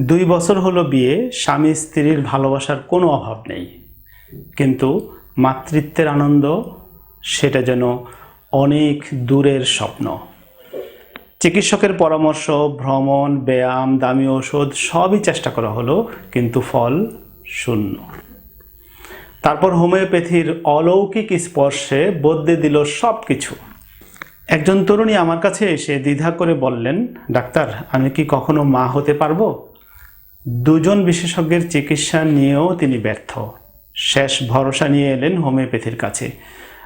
দুই বছর হলো বিয়ে, স্বামী স্ত্রীর ভালোবাসার কোনো অভাব নেই। কিন্তু মাতৃত্বের আনন্দ, সেটা যেন অনেক দূরের স্বপ্ন। চিকিৎসকের পরামর্শ, ভ্রমণ, ব্যায়াম, দামি ওষুধ, সবই চেষ্টা করা হলো, কিন্তু ফল শূন্য। তারপর হোমিওপ্যাথির অলৌকিক স্পর্শে বদলে দিল সব কিছু একজন তরুণী আমার কাছে এসে দ্বিধা করে বললেন, ডাক্তার, আমি কি কখনো মা হতে পারব? দুজন বিশেষজ্ঞের চিকিৎসা নিয়েও তিনি ব্যর্থ। শেষ ভরসা নিয়ে এলেন হোমিওপ্যাথির কাছে।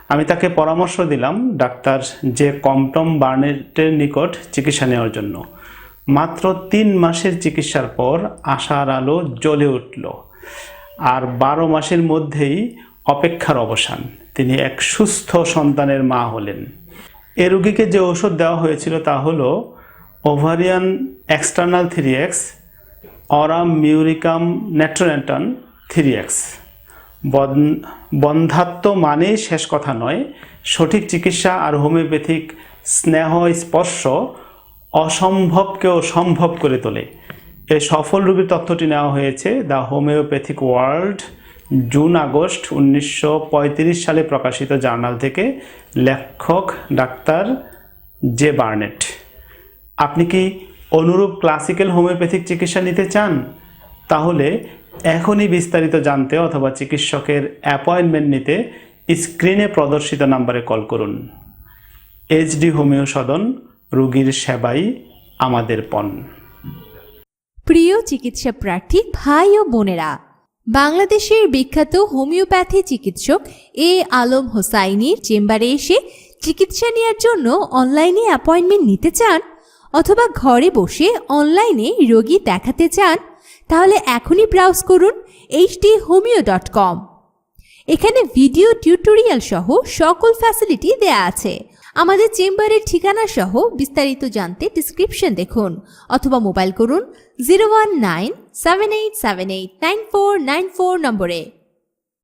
আমি তাকে পরামর্শ দিলাম ডাক্তার যে কমটম বার্নেটের নিকট চিকিৎসা নেওয়ার জন্য। মাত্র তিন মাসের চিকিৎসার পর আশার আলো জ্বলে উঠল। আর বারো মাসের মধ্যেই অপেক্ষার অবসান। তিনি এক সুস্থ সন্তানের মা হলেন। এ রোগীকে যে ওষুধ দেওয়া হয়েছিল তা হলো ovarian external three X aurum muriaticum natronatum three X. বন্ধাত্ম মানেই শেষ কথা নয়। সঠিক চিকিৎসা আর হোমিওপ্যাথিক স্নেহ স্পর্শ অসম্ভবকেও সম্ভব করে তোলে। এই সফল রোগীর তথ্যটি নেওয়া হয়েছে the homeopathic world, June August উনিশশো পঁয়ত্রিশ সালে প্রকাশিত জার্নাল থেকে লেখক ডাক্তার জে বার্নেট। আপনি কি অনুরূপ ক্লাসিক্যাল হোমিওপ্যাথিক চিকিৎসা নিতে চান, তাহলে এখনই বিস্তারিত জানতে অথবা চিকিৎসকের অ্যাপয়েন্টমেন্ট নিতে স্ক্রিনে প্রদর্শিত নাম্বারে কল করুন। এইচডি হোমিও সদন, রোগীর সেবাই আমাদের পণ। প্রিয় চিকিৎসা প্রার্থী ভাই ও বোনেরা, বাংলাদেশের বিখ্যাত হোমিওপ্যাথি চিকিৎসক এ আলম হোসাইনির চেম্বারে এসে চিকিৎসা নেওয়ার জন্য অনলাইনে অ্যাপয়েন্টমেন্ট নিতে চান অথবা ঘরে বসে অনলাইনে রোগী দেখাতে চান, তাহলে এখনই ব্রাউজ করুন এইচডি হোমিও ডট কম এখানে ভিডিও টিউটোরিয়াল সহ সকল ফ্যাসিলিটি দেয়া আছে। আমাদের চেম্বারের ঠিকানা সহ বিস্তারিত জানতে ডিসক্রিপশন দেখুন, অথবা মোবাইল করুন zero one nine seven eight seven eight nine four nine four নম্বরে।